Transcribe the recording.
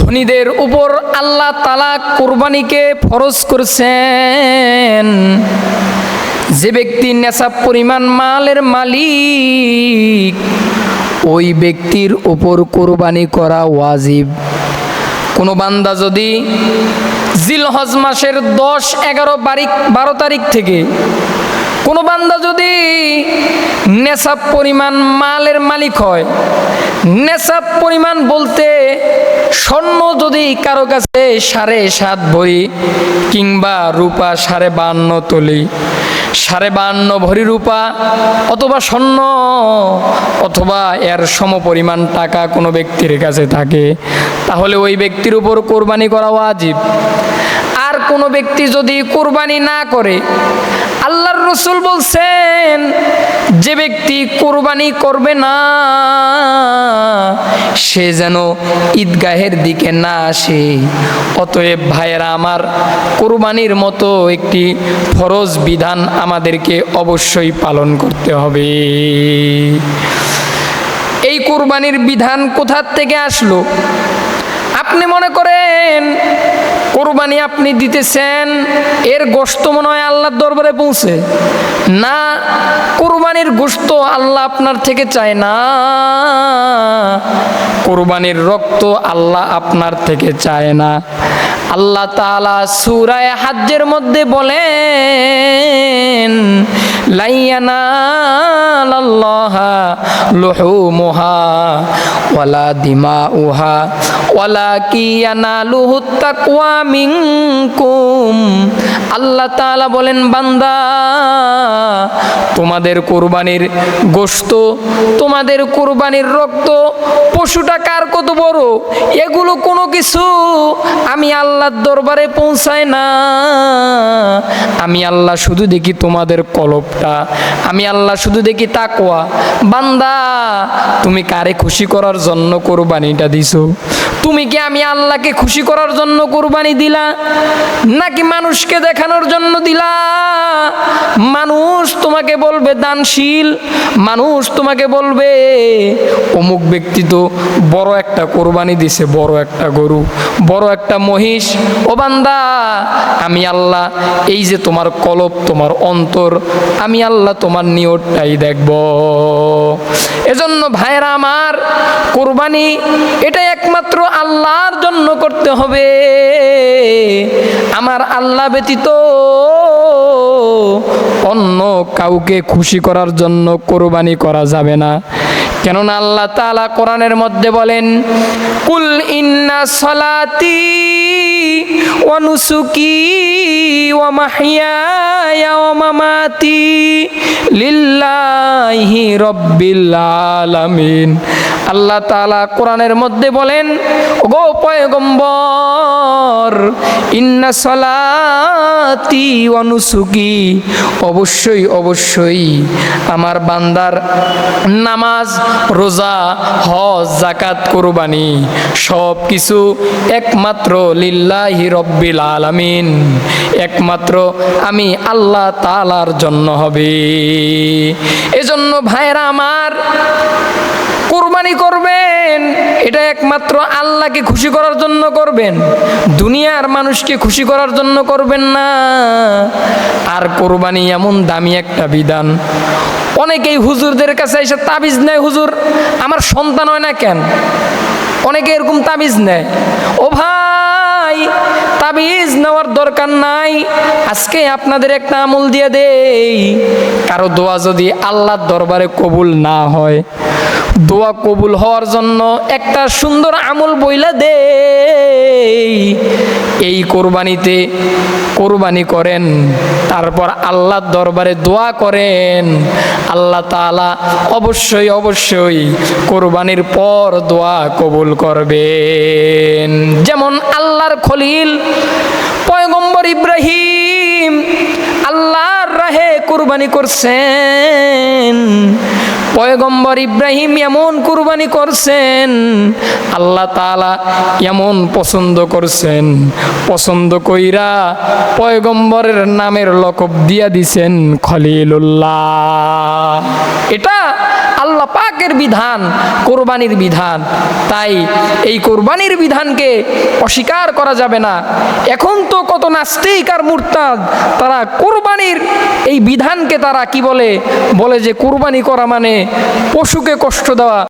ধনীদের উপর আল্লাহ তালা কোরবানিকে ফরজ করছেন। যে ব্যক্তি নেশাব পরিমাণ মালের মালিক, ওই ব্যক্তির উপর কোরবানি করা ওয়াজিব। কোনো বান্দা যদি জিলহজ মাসের দশ, এগারো, বারিক, বারো তারিখ থেকে কোনো বান্দা যদি নেশাব পরিমাণ মালের মালিক হয় নেশাব পরিমাণ বলতে স্বর্ণ যদি কারও কাছে সাড়ে সাত ভরি কিংবা রূপা সাড়ে বান্ন তলি, সাড়ে বান্ন ভরি রূপা অথবা স্বর্ণ অথবা এর সম পরিমাণ টাকা কোনো ব্যক্তির কাছে থাকে, তাহলে ওই ব্যক্তির উপর কোরবানি করা ওয়াজিব। আর কোনো ব্যক্তি যদি কোরবানি না করে রসুল বলছেন, যে ব্যক্তি কোরবানি করবে না, সে যেন ঈদগাহের দিকে না আসে। অতএব ভাইয়েরা, আমার কোরবানির মতো একটি ফরজ বিধান আমাদেরকে অবশ্যই পালন করতে হবে। এই কোরবানির বিধান কোথার থেকে আসলো? আপনি মনে করেন কোরবানি আপনি দিতেছেন, এর গোস্ত মনে হয় আল্লাহর দরবারে পৌঁছে। না, কোরবানির গোস্ত আল্লাহ আপনার থেকে চায় না। কোরবানির রক্ত আল্লাহ আপনার থেকে চায় না। আল্লাহ তাআলা সূরায়ে হাজ্জের মধ্যে বলেন লাইয়ানালাল্লাহা লুহুমুহা, ওয়ালা দিমাউহা, ওয়ালা কিয়ানালুহু তাকওয়া মিনকুম। আল্লাহ তাআলা বলেন, বান্দা, তোমাদের কোরবানির গোশত, তোমাদের কোরবানির রক্ত, পশুটা কার কত বড়? এগুলো কোনো কিছু আমি আল্লাহর দরবারে পৌঁছায় না। আমি আল্লাহ শুধু দেখি তোমাদের কলবটা আমি আল্লাহ শুধু দেখি তাকোয়া বান্দা, তুমি কারে খুশি করার জন্য কোরবানিটা দিছো? তুমি কি আমি আল্লাহকে খুশি করার জন্য কোরবানি দিলা? নাকি মানুষকে দেখানোর জন্য দিলা? মানুষ তোমাকে বলবে দানশীল, মানুষ তোমাকে বলবে, অমুক ব্যক্তি তো বড় একটা কোরবানি দিছে, বড় একটা গরু, বড় একটা মহিষ। ও বান্দা, আমি আল্লাহ, এই যে তোমার কলব, তোমার অন্তর, আমি আল্লাহ তোমার নিয়তটাই দেখব। এজন্য ভাইরা আমার কোরবানি এটা একমাত্র আল্লাহর জন্য করতে হবে। আমার আল্লাহ ব্যতীত অন্য কাউকে খুশি করার জন্য কোরবানি করা যাবে না। কেননা আল্লাহ তাআলা কোরআনের মধ্যে বলেন, কুল ইন্না সলাতি অনুসুকি নুসুকি ওয়া মাহইয়ায়া ওয়া মামাতি লিল্লাহি রাব্বিল আলামিন। আল্লাহ তাআলা কোরআনের মধ্যে বলেন গো পয়গম্বর, ইন্না সলাতি ওয়া নুসুকি, অবশ্যই অবশ্যই আমার বান্দার নামাজ রোজা, হজ জাকাত কোরবানি সব কিছু একমাত্র লিল্লাহি রব্বিল আলামিন। একমাত্র আমি আল্লাহ তালার জন্য হবে। এজন্য ভাইরা আমার কোরবানি করবেন। এটা একমাত্র আল্লাহকে খুশি করার জন্য করবেন। দুনিয়ার মানুষকে খুশি করার জন্য করবেন না। আর কোরবানি এমন দামি একটা বিধান। অনেকেই হুজুরদের কাছে এসে তাবিজ নেয়, হুজুর, আমার সন্তান হয় না কেন? অনেকে এরকম তাবিজ নেয়, ও ভাই, তাবিজ নেওয়ার দরকার নাই। আজকে আপনাদের একটা আমল দিয়ে দেই। কারও দোয়া যদি আল্লাহর দরবারে কবুল না হয় দোয়া কবুল হওয়ার জন্য একটা সুন্দর আমল বইলা দে এই কোরবানিতে কোরবানি করেন, তারপর আল্লাহর দরবারে দোয়া করেন। আল্লাহ তাআলা অবশ্যই অবশ্যই কোরবানির পর দোয়া কবুল করবেন। যেমন আল্লাহর খলিল, পয়গম্বর ইব্রাহিম আল্লাহর রাহে কুরবানি করছেন। পয়গম্বর ইব্রাহিম এমন কুরবানি করছেন, আল্লাহ তালা এমন পছন্দ করছেন। পছন্দ কইরা পয়গম্বরের নামের লকব দিয়া দিছেন খলিলুল্লাহ। এটা আল্লাহ পাকের বিধান, কোরবানির বিধান। তাই এই কোরবানির বিধানকে অস্বীকার করা যাবে না। এখন তো কত নাস্তিক আর মুরতাদ, তারা কোরবানির এই বিধানকে তারা কি বলে? বলে যে কোরবানি করা মানে পশুকে কষ্ট দেওয়া।